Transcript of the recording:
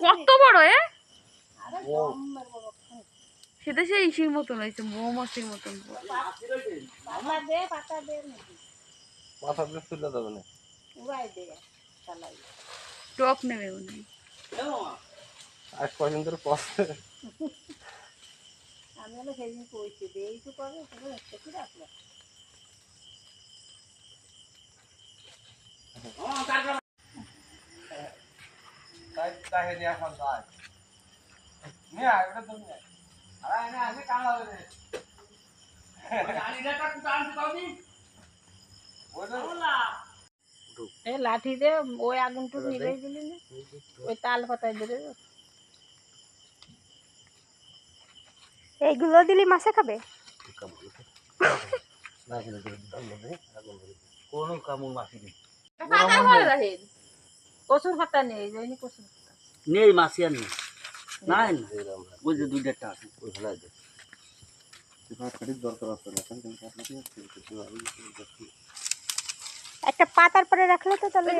কত বড় এ? সেটা সেই ইসির মতন হয়েছে মৌমাছির মতন। টপ নেবে উনি। আজ কয়দিন ধরে পথে আমি হলো সেদিন কইছি দে এই তো করে তুমি কি রাখল তাই তাই নিয়ে এখন যায় নিয়ে আয় ওটা তুমি নিয়ে আয়। আরে না আমি কাম হবে রে ওটা এ লাঠি দে ওই আগুনটু নিভে দিলি না। ওই তাল পাতায় ধরে এইগুলো দিলি মাছে খাবে? কোনো কামড় মাছি নেই কচুর পাতা নেই যাইনি কচুর। নেই মাসি আর নেই। নাই না। ওই যে দুই দেড়টা আছে একটা পাতার পরে রাখলে তো তাহলে